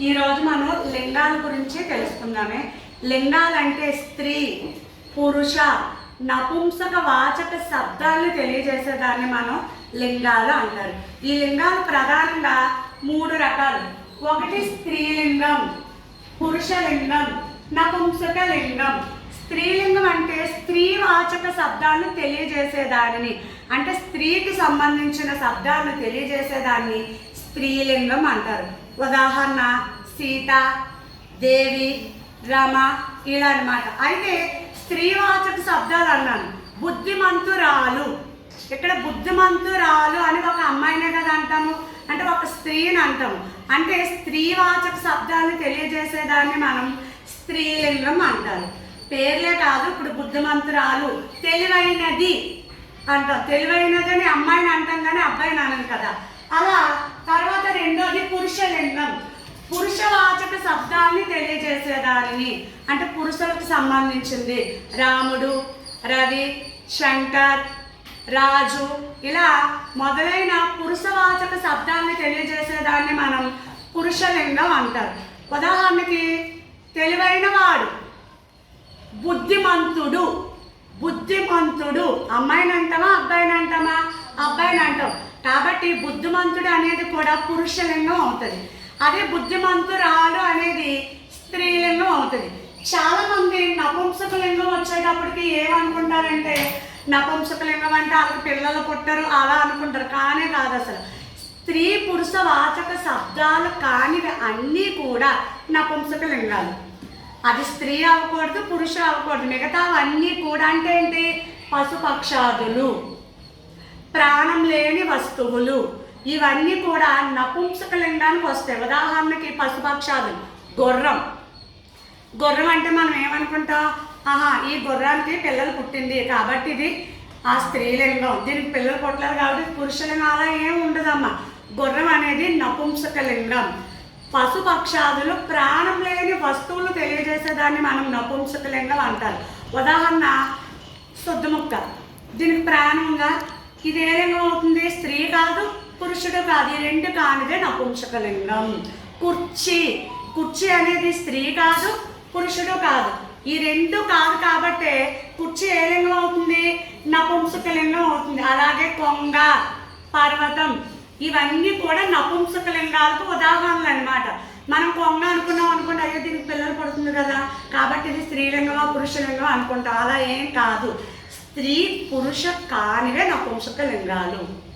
ఈరోజు మనం లింగాల గురించి తెలుసుకుందామే. లింగాలంటే స్త్రీ పురుష నపుంసక వాచక శబ్దాలను తెలియజేసేదాన్ని మనం లింగాలు అంటారు. ఈ లింగాలు ప్రధానంగా మూడు రకాలు. ఒకటి స్త్రీలింగం పురుషలింగం నపుంసక లింగం స్త్రీలింగం అంటే స్త్రీ వాచక శబ్దాలను తెలియజేసేదానిని. అంటే స్త్రీకి సంబంధించిన శబ్దాలను తెలియజేసేదాన్ని. స్త్రీలింగం అంటారు ఉదాహరణ సీత దేవి రమ ఇలా అన్నమాట అయితే స్త్రీవాచక శబ్దాలు అన్నాను. బుద్ధిమంతురాలు. ఇక్కడ బుద్ధిమంతురాలు అని ఒక అమ్మాయినే కదా అంటాము? అంటే ఒక స్త్రీని అంటాము. అంటే స్త్రీవాచక శబ్దాన్ని తెలియజేసేదాన్ని మనం స్త్రీలింగం అంటారు. పేర్లే కాదు ఇప్పుడు బుద్ధిమంతురాలు. తెలివైనది అంటాం. తెలివైనది అని అమ్మాయిని అంటాం కానీ అబ్బాయిని అనను కదా అలా తర్వాత రెండోది పురుషలింగం పురుషవాచక శబ్దాన్ని తెలియజేసేదానిని. అంటే పురుషులకు సంబంధించింది. రాముడు రవి శంకర్ రాజు ఇలా మొదలైన పురుషవాచక శబ్దాన్ని తెలియజేసేదాన్ని మనం పురుషలింగం అంటారు. ఉదాహరణకి తెలివైన వాడు బుద్ధిమంతుడు బుద్ధిమంతుడు అమ్మాయిని అంటామా అబ్బాయిని అంటామా అబ్బాయిని అంటాం కాబట్టి బుద్ధిమంతుడు అనేది కూడా పురుషలింగం అవుతుంది. అదే బుద్ధిమంతురాలు అనేది స్త్రీలింగం అవుతుంది. చాలా మంది నపుంసకలింగం వచ్చేటప్పటికి ఏమనుకుంటారంటే నపుంసకలింగం అంటే వాళ్ళకి పిల్లలు పుట్టరు అలా అనుకుంటారు. కానీ కాదు అసలు. స్త్రీ పురుష వాచక శబ్దాలు కానివి అన్నీ కూడా నపుంసకలింగాలు అది స్త్రీ అవ్వకూడదు పురుషులు అవ్వకూడదు. మిగతావన్నీ కూడా అంటే ఏంటి? పశుపక్షాదులు. ప్రాణం లేని వస్తువులు. ఇవన్నీ కూడా నపుంసక లింగానికి వస్తాయి. ఉదాహరణకి పశుపక్షాదులు గుర్రం. గుర్రం అంటే మనం ఏమనుకుంటాం? ఆహా ఈ గుర్రానికి పిల్లలు పుట్టింది కాబట్టి ఇది ఆ స్త్రీలింగం. దీనికి పిల్లలు పుట్టలేదు కాబట్టి పురుషలింగం అలా ఏం ఉండదమ్మా. గుర్రం అనేది నపుంసక లింగం పశుపక్షాదులు ప్రాణం లేని వస్తువులు తెలియజేసేదాన్ని మనం నపుంసక లింగం అంటారు. ఉదాహరణ శుద్ధముక్క. దీనికి ప్రాణంగా ఇది ఏ లింగం అవుతుంది. స్త్రీ కాదు పురుషుడు కాదు ఈ రెండు కానిదే నపుంసకలింగం. కుర్చీ. కుర్చీ అనేది స్త్రీ కాదు పురుషుడు కాదు. ఈ రెండు కాదు కాబట్టే కుర్చీ ఏ లింగం అవుతుంది? నపుంసకలింగం అవుతుంది. అలాగే కొంగ పర్వతం. ఇవన్నీ కూడా నపుంసకలింగాలకు ఉదాహరణలు అన్నమాట మనం కొంగ అనుకున్నాం అనుకుంటే అయ్యో దీనికి పిల్లలు పడుతుంది కదా. కాబట్టి ఇది స్త్రీలింగమా పురుషలింగమా అనుకుంటాం. అలా ఏం కాదు. స్త్రీ పురుష కానివే నపుంసకలింగాలు.